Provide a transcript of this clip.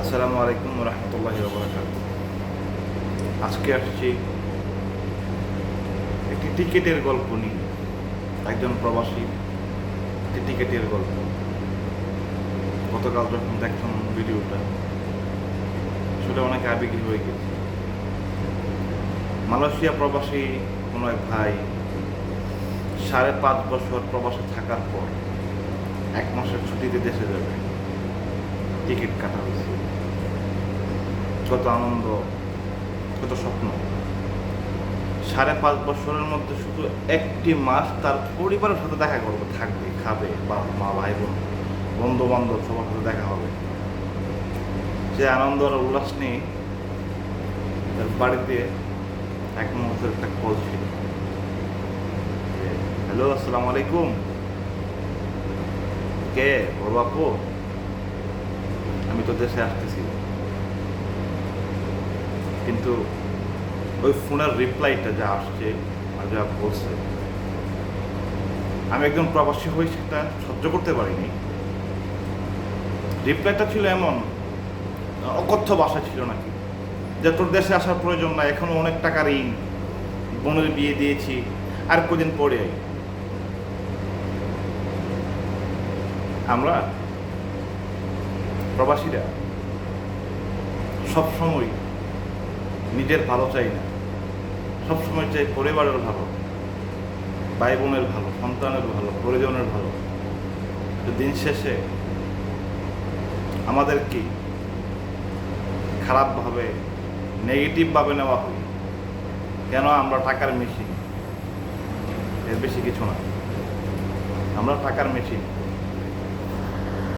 আসসালামু আলাইকুম রহমতুল্লাহ বরকাত আজকে আসছি একটি টিকিটের গল্প নিয়ে। একজন প্রবাসী একটি টিকিটের গল্প। গতকাল যখন দেখলাম ভিডিওটা সেটা অনেক আবেগী হয়ে গেছে। মালয়েশিয়া প্রবাসী কোনো এক ভাই সাড়ে পাঁচ বছর প্রবাসে থাকার পর এক মাসের ছুটিতে দেশে যাবে। টিকিট কাটা কত আনন্দ কত স্বপ্ন। সাড়ে পাঁচ বছরের মধ্যে শুধু একটি মাস তার পরিবারের সাথে দেখা করবে, থাকবে, খাবে বাবা মা, ভাই, বোন বন্ধু বান্ধব সবার সাথে দেখা হবে। যে আনন্দ আর উল্লাস নিয়ে তার বাড়িতে এক মুহূর্তের একটা কল ছিল। হ্যালো আসসালামু আলাইকুম। কে বড় আপু আমি তো দেশে আসতেছি। কিন্তু ওই ফোনের রিপ্লাইটা যা আসছে আর যা বলছে, আমি একজন প্রবাসী হয়ে সেটা সহ্য করতে পারিনি। রিপ্লাইটা ছিল এমন, অকথ্য ভাষা ছিল নাকি, যে তোর দেশে আসার প্রয়োজন না এখনও অনেক টাকা ঋণ, বোনের বিয়ে দিয়েছি, আর কদিন পরে আমরা প্রবাসীরা সবসময় নিজের ভালো চাই না। সবসময় চাই পরিবারের ভালো ভাই বোনের ভালো, সন্তানের ভালো, পরিজনের ভালো। দিন শেষে আমাদের কি খারাপভাবে নেগেটিভভাবে নেওয়া হয়? কেন আমরা টাকার মেশিন এর বেশি কিছু না। আমরা টাকার মেশিন